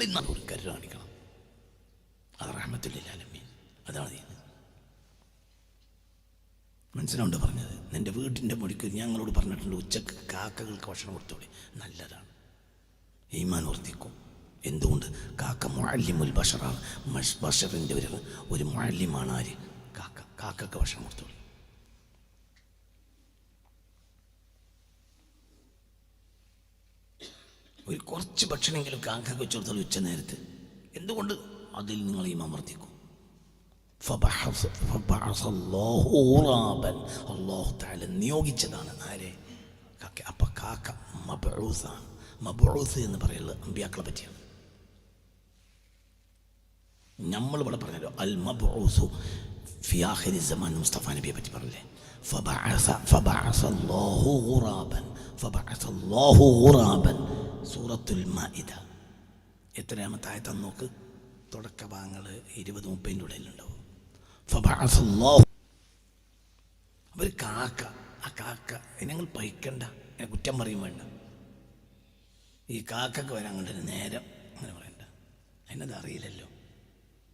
ഒരു കാണിക്കണം. അത് റഹമത്തുല്ലാലമ്മീൻ അതാണ് ചെയ്യുന്നത് മനസ്സിലുണ്ട് പറഞ്ഞത്? നിന്റെ വീട്ടിന്റെ മുടിക്ക് ഞങ്ങളോട് പറഞ്ഞിട്ടുണ്ട് ഉച്ചയ്ക്ക് കാക്കകൾക്ക് ഭക്ഷണം കൊടുത്തോളി. നല്ലതാണ്. ഈമാൻ വർദ്ധിക്കും. എന്തുകൊണ്ട്? കാക്ക മുഅല്ലിമുൽ ബഷറാണ്. ബഷറിന്റെ ഒരു ഒരു മുഅല്ലിമാണ് ആര്? കാക്ക. കാക്കക്ക് ഭക്ഷണം കൊടുത്തോളി. ഒരു കുറച്ച് ഭക്ഷണമെങ്കിലും കാക്ക വെച്ച് കൊടുത്താൽ ഉച്ച നേരത്ത്. എന്തുകൊണ്ട്? അതിൽ നിങ്ങൾ ഈ അമർത്തിക്കും നിയോഗിച്ചതാണ്. ആരെ? കാക്ക അപ്പ കാക്ക മബറൂസാണ് മബറൂസ് എന്ന് പറയുന്നത് അമ്പിയാക്കളെ പറ്റിയാണ്. നമ്മൾ ഇവിടെ പറഞ്ഞല്ലോ അൽ മബറൂസു ഫിയാഹിരി സമാൻ മുസ്തഫ നബിയെ പറ്റി പറഞ്ഞില്ലേ? ഫബഅസ ഫബഅസ അല്ലാഹു ഗുറാബൻ ഫബഅസ അല്ലാഹു ഗുറാബൻ സൂറത്തുൽ മഇദ. എത്രയാമത്തെ ആയത്തെന്ന് നോക്ക്. തുടക്ക ഭാഗങ്ങൾ ഇരുപത് മുപ്പതിന്റെ ഉള്ളിലുണ്ടാവും. അവർ കാക്ക ആ കാക്ക ഞങ്ങൾ പൈക്കണ്ട കുറ്റം പറയും വേണ്ട. ഈ കാക്കക്ക് വരാൻ കണ്ടൊരു നേരം അങ്ങനെ പറയണ്ട. അതിനത് അറിയില്ലല്ലോ.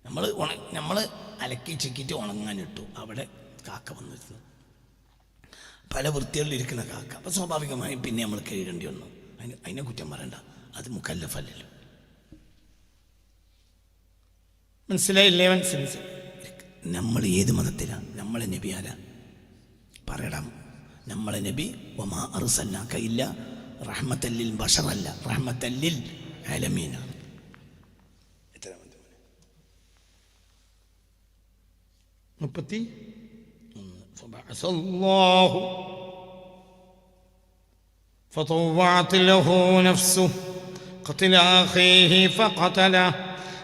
നമ്മൾ ഉണ നമ്മൾ അലക്കി ചിക്കിട്ട് ഉണങ്ങാനിട്ടു അവിടെ കാക്ക വന്നിരുന്നു. പല വൃത്തികളിലിരിക്കുന്ന കാക്ക. അപ്പോൾ സ്വാഭാവികമായും പിന്നെ നമ്മൾ കഴുകേണ്ടി വന്നു. അതിന് അതിനെ കുറ്റം പറയണ്ട. അത് മുക്കല്ലഫല്ലല്ലോ മനസ്സിലായില്ലേ മനസ്സിലായി നമ്മൾ ഏത് മതത്തിലാണ് നമ്മളെ നബി ആരാ? പറയണം നമ്മളെ നബി ഒമാ അറുസല്ലാക്ക ഇല്ല. റഹ്മത്തല്ലിൽ ബഷറല്ല. റഹ്മത്തല്ലിൽ മോനെ? മുപ്പത്തി ഒന്ന്. فطوعت له نفسه قتل أخيه فقتله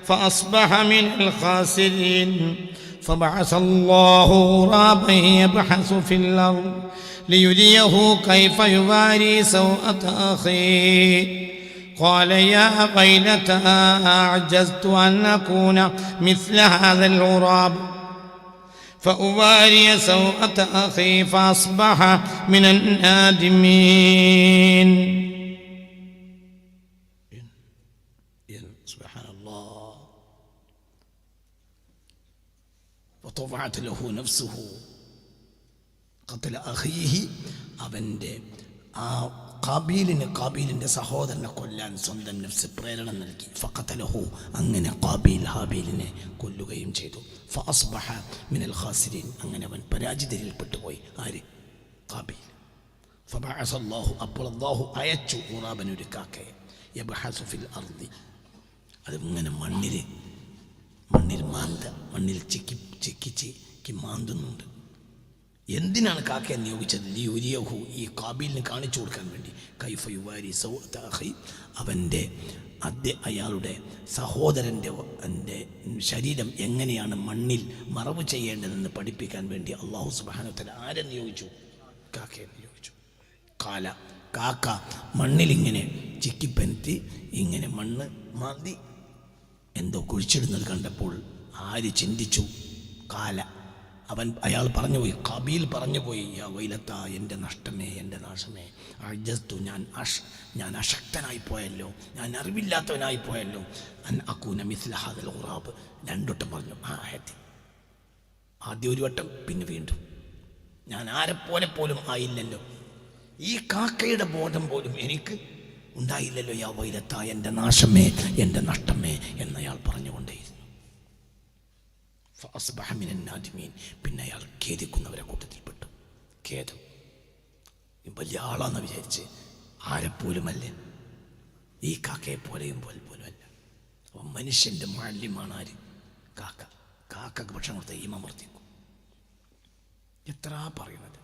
فأصبح من الخاسرين. فبعث الله غرابا يبحث في الأرض ليريه كيف يواري سوءة أخيه. قال يا ويلتى أعجزت أن أكون مثل هذا الغراب. فأواري سوءة أخي فأصبح من النادمين سبحان الله وطبعت له نفسه قتل أخيه അവൻ്റെ ആ കാബീലിന് കാബീലിന്റെ സഹോദരനെ കൊല്ലാൻ സ്വന്തം നഫ്സ് പ്രേരണ നൽകി. ഫഖത്തലഹു അങ്ങനെ കാബീൽ ഹാബീലിനെ കൊല്ലുകയും ചെയ്തു. ഫഅസ്ബഹ മിനൽ ഖാസിരീൻ. അങ്ങനെ അവൻ പരാജിതരിൽ പെട്ടുപോയി ആര്? കാബീൽ ഫബഅസ അല്ലാഹു അപ്പോൾ അല്ലാഹു അയച്ചു. ഉറാബനൊരു കാക്കയെ. യബ്ഹസു ഫിൽ അർദി. അത് ഇങ്ങനെ മണ്ണിൽ മണ്ണിൽ മാന്ത മണ്ണിൽ ചിക്കി ചിക്കി ചിക്കി മാന്തുന്നുണ്ട്. എന്തിനാണ് കാക്കയെ നിയോഗിച്ചത്? ലിയുരിയഹു ഈ കാബീലിന് കാണിച്ചു കൊടുക്കാൻ വേണ്ടി. കൈഫ യുവാരി സൗഹി അവന്റെ അദ്ദേ അയാളുടെ സഹോദരന്റെ എന്റെ ശരീരം എങ്ങനെയാണ് മണ്ണിൽ മറവ് ചെയ്യേണ്ടതെന്ന് പഠിപ്പിക്കാൻ വേണ്ടി അള്ളാഹു സുബാനത്തിൽ ആരെ നിയോഗിച്ചു? കാക്കയെ നിയോഗിച്ചു. കാല കാക്ക മണ്ണിലിങ്ങനെ ചിക്കിപ്പനത്തി ഇങ്ങനെ മണ്ണ് മാന്തി എന്തോ കുഴിച്ചിടുന്നത് കണ്ടപ്പോൾ ആര് ചിന്തിച്ചു? കാല. അവൻ അയാൾ പറഞ്ഞുപോയി കബീൽ പറഞ്ഞുപോയി യാ വൈലത്ത എന്റെ നഷ്ടമേ എന്റെ നാശമേ അജസ്തു ഞാൻ അഷ് ഞാൻ അശക്തനായി പോയല്ലോ ഞാൻ അറിവില്ലാത്തവനായി പോയല്ലോ അൻ അക്കൂന മിസ്ലഹാദൽ ഉറാബ് രണ്ടുവട്ടം പറഞ്ഞു ആ ആദ്യം ഒരു വട്ടം പിന്നെ വീണ്ടും. ഞാൻ ആരെപ്പോലെ പോലും ആയില്ലല്ലോ. ഈ കാക്കയുടെ ബോധം പോലും എനിക്ക് ഉണ്ടായില്ലല്ലോ യാ വൈലത്ത എന്റെ നാശമേ എന്റെ നഷ്ടമേ എന്നയാൾ പറഞ്ഞുകൊണ്ടേയിരുന്നു. പിന്നെ അയാൾ ഖേദിക്കുന്നവരെ കൂട്ടത്തിൽപ്പെട്ടു. ഖേദം. വലിയ ആളാന്ന് വിചാരിച്ച്. ആരെപ്പോലുമല്ല. ഈ കാക്കയെ പോലെയും പോൽ പോലും അല്ല അപ്പം മനുഷ്യന്റെ മാലിന്യമാണ് ആര് കാക്ക. കാക്കക്ക് ഭക്ഷണം കൊടുത്ത ഈ മമർത്തിക്കും എത്ര പറയുന്നത്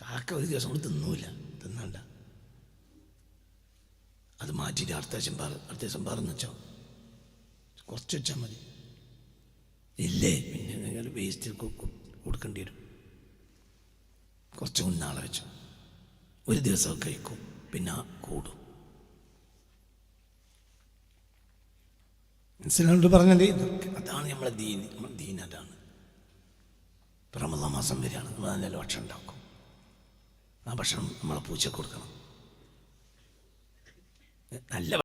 കാക്ക ഒരു ദിവസം കൊണ്ട് തിന്നൂല. തിന്നണ്ട. അത് മാറ്റിയിട്ട് അടുത്ത ചെമ്പാർ അടുത്ത ദിവസം പാറെന്ന് വെച്ചോ കുറച്ച് വെച്ചാൽ മതി ഇല്ലേ? പിന്നെ നിങ്ങൾ വേസ്റ്റ് കൊടുക്കേണ്ടി വരും. കുറച്ച് മുന്നാളെ നാളെ വെച്ചു. ഒരു ദിവസം കഴിക്കും. പിന്നെ കൂടും. മനസ്സിലായിട്ട് പറഞ്ഞത്? അതാണ് നമ്മളെ ദീൻ നമ്മളെ ദീൻ അതാണ്. റമദാൻ മാസം വരികയാണ്. നമ്മൾ നല്ല ഭക്ഷണം ഉണ്ടാക്കും. ആ ഭക്ഷണം നമ്മളെ പൂച്ച കൊടുക്കണം. നല്ല